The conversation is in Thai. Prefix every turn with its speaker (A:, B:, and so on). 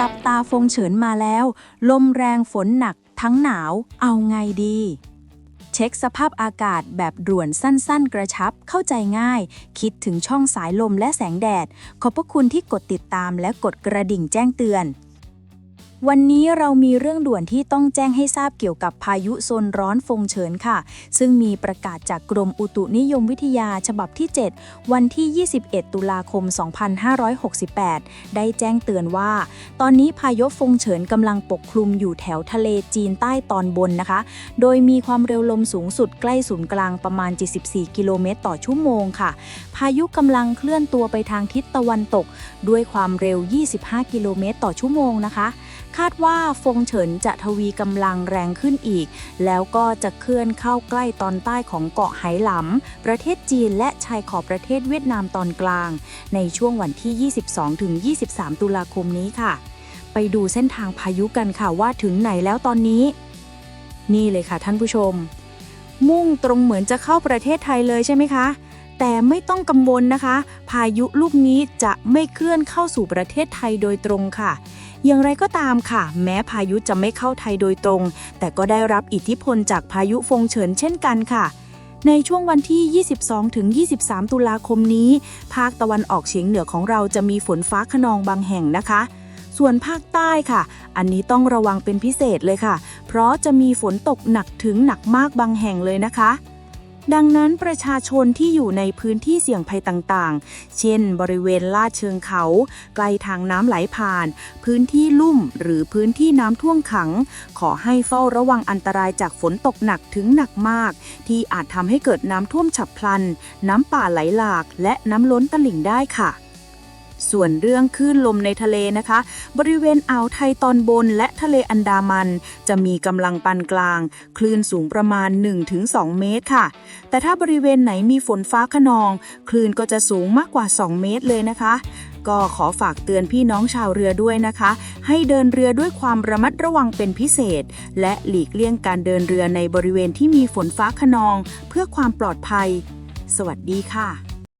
A: จับตาฟงเฉินมาแล้ว ลมแรงฝนหนักทั้งหนาวเอาไงดี เช็คสภาพอากาศแบบด่วนสั้นๆ กระชับเข้าใจง่าย คิดถึงช่องสายลมและแสงแดด ขอบพระคุณที่กดติดตามและกดกระดิ่งแจ้งเตือน วันนี้เรามีเรื่องด่วนที่ต้องแจ้งให้ทราบเกี่ยวกับพายุโซนร้อนฟงเฉินค่ะ ซึ่งมีประกาศจากกรมอุตุนิยมวิทยาฉบับที่ 7 วันที่ 21 ตุลาคม 2568 ได้แจ้งเตือนว่า ตอนนี้พายุฟงเฉินกำลังปกคลุมอยู่แถวทะเลจีนใต้ตอนบนนะคะ โดยมีความเร็วลมสูงสุดใกล้ศูนย์กลางประมาณ 74 กิโลเมตรต่อชั่วโมงค่ะ พายุกำลังเคลื่อนตัวไปทางทิศตะวันตก ด้วยความเร็ว 25 กิโลเมตรต่อชั่วโมงนะคะ คาดว่าฟงเฉินจะทวีกำลังแรงขึ้นอีก แล้วก็จะเคลื่อนเข้าใกล้ตอนใต้ของเกาะไหหลำ ประเทศจีนและชายขอบประเทศเวียดนามตอนกลาง ในช่วงวันที่ 22-23 ตุลาคมนี้ค่ะ ไปดูเส้นทางพายุกันค่ะว่าถึงไหนแล้วตอนนี้ นี่เลยค่ะท่านผู้ชม มุ่งตรงเหมือนจะเข้าประเทศไทยเลยใช่ไหมคะแต่ไม่ต้องกังวลนะคะ พายุลูกนี้จะไม่เคลื่อนเข้าสู่ประเทศไทยโดยตรงค่ะ อย่างไรก็ตามค่ะ แม้พายุจะไม่เข้าไทยโดยตรง แต่ก็ได้รับอิทธิพลจากพายุฟงเฉินเช่นกันค่ะ ในช่วงวันที่ 22-23 ตุลาคมนี้ ภาคตะวันออกเฉียงเหนือของเราจะมีฝนฟ้าขนองบางแห่งนะคะส่วนภาคใต้ค่ะ อันนี้ต้องระวังเป็นพิเศษเลยค่ะ เพราะจะมีฝนตกหนักถึงหนักมากบางแห่งเลยนะคะ ดังนั้นประชาชนที่อยู่ในพื้นที่เสี่ยงภัยต่างๆ เช่น บริเวณลาดเชิงเขา ใกล้ทางน้ำไหลผ่าน พื้นที่ลุ่มหรือพื้นที่น้ำท่วมขัง ขอให้เฝ้าระวังอันตรายจากฝนตกหนักถึงหนักมาก ที่อาจทำให้เกิดน้ำท่วมฉับพลัน น้ำป่าไหลหลาก และน้ำล้นตลิ่งได้ค่ะ ส่วนเรื่องคลื่นลมในทะเลนะคะ บริเวณอ่าวไทยตอนบนและทะเลอันดามัน จะมีกำลังปานกลาง คลื่นสูงประมาณ 1-2 เมตรค่ะ แต่ถ้าบริเวณไหนมีฝนฟ้าขนอง คลื่นก็จะสูงมากกว่า 2 เมตรเลยนะคะ ก็ขอฝากเตือนพี่น้องชาวเรือด้วยนะคะ ให้เดินเรือด้วยความระมัดระวังเป็นพิเศษ และหลีกเลี่ยงการเดินเรือในบริเวณที่มีฝนฟ้าขนอง เพื่อความปลอดภัย สวัสดีค่ะ